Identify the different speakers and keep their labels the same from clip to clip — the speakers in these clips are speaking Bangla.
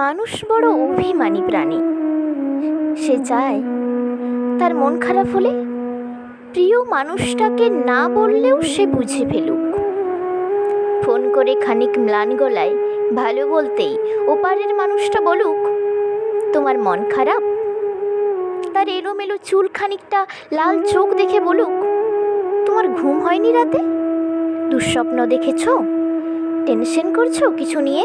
Speaker 1: মানুষ বড় অভিমানী প্রাণী। সে চায় তার মন খারাপ হলে প্রিয় মানুষটাকে না বললেও সে বুঝে ফেলুক। ফোন করে খানিক ম্লান গলায় ভালো বলতেই ওপারের মানুষটা বলুক, তোমার মন খারাপ? তার এলোমেলো চুল খানিকটা লাল চোখ দেখে বলুক, তোমার ঘুম হয়নি রাতে? দুঃস্বপ্ন দেখেছ? টেনশন করছ কিছু নিয়ে?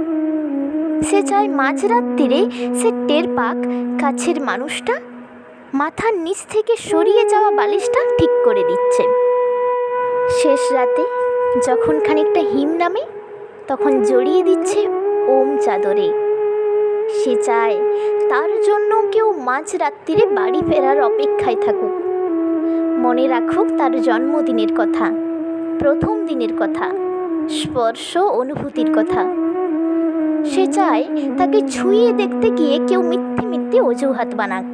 Speaker 1: সে চায় মাঝরাত্রিরে সে টের পাক কাছের মানুষটা মাথার নিচ থেকে সরিয়ে যাওয়া বালিশটা ঠিক করে দিচ্ছে। শেষ রাতে যখন খানিকটা হিম নামে, তখন জড়িয়ে দিচ্ছে ওম চাদরে। সে চায় তার জন্য কেউ মাঝরাত্রিরে বাড়ি ফেরার অপেক্ষায় থাকুক। মনে রাখুক তার জন্মদিনের কথা, প্রথম দিনের কথা, স্পর্শ অনুভূতির কথা। সে চায় তাকে ছুঁয়ে দেখতে গিয়ে কেউ মিথ্যে মিথ্যে অজুহাত বানাক।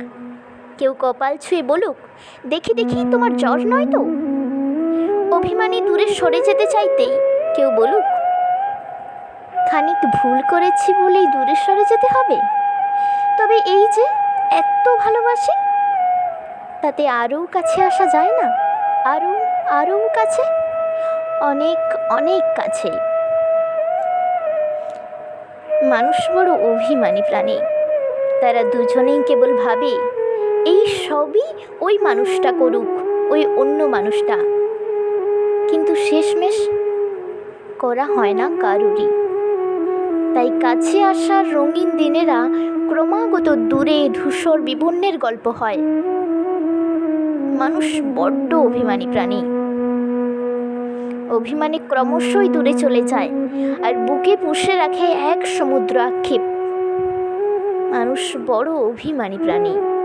Speaker 1: কেউ কপাল ছুঁয়ে বলুক, দেখি দেখি, তোমার জ্বর নয় তো? অভিমানী দূরে সরে যেতে চাইতেই কেউ বলুক, খানিক ভুল করেছি বলেই দূরে সরে যেতে হবে? তবে এই যে এত ভালোবাসি, তাতে আরও কাছে আসা যায় না? আরও আরও কাছে? অনেক অনেক কাছে মানুষ বড় অভিমানী প্রাণী। তারা দুজনেই কেবল ভাবে, এই সবই ওই মানুষটা করুক, ওই অন্য মানুষটা। কিন্তু শেষমেশ করা হয় না কারুরই। তাই কাছে আসার রঙিন দিনেরা ক্রমাগত দূরে ধূসর বিবর্ণের গল্প হয়। মানুষ বড্ড অভিমানী প্রাণী। অভিমানে ক্রমশই দূরে চলে যায় আর বুকে পুষে রাখে এক সমুদ্র আক্ষেপ। মানুষ বড় অভিমানী প্রাণী।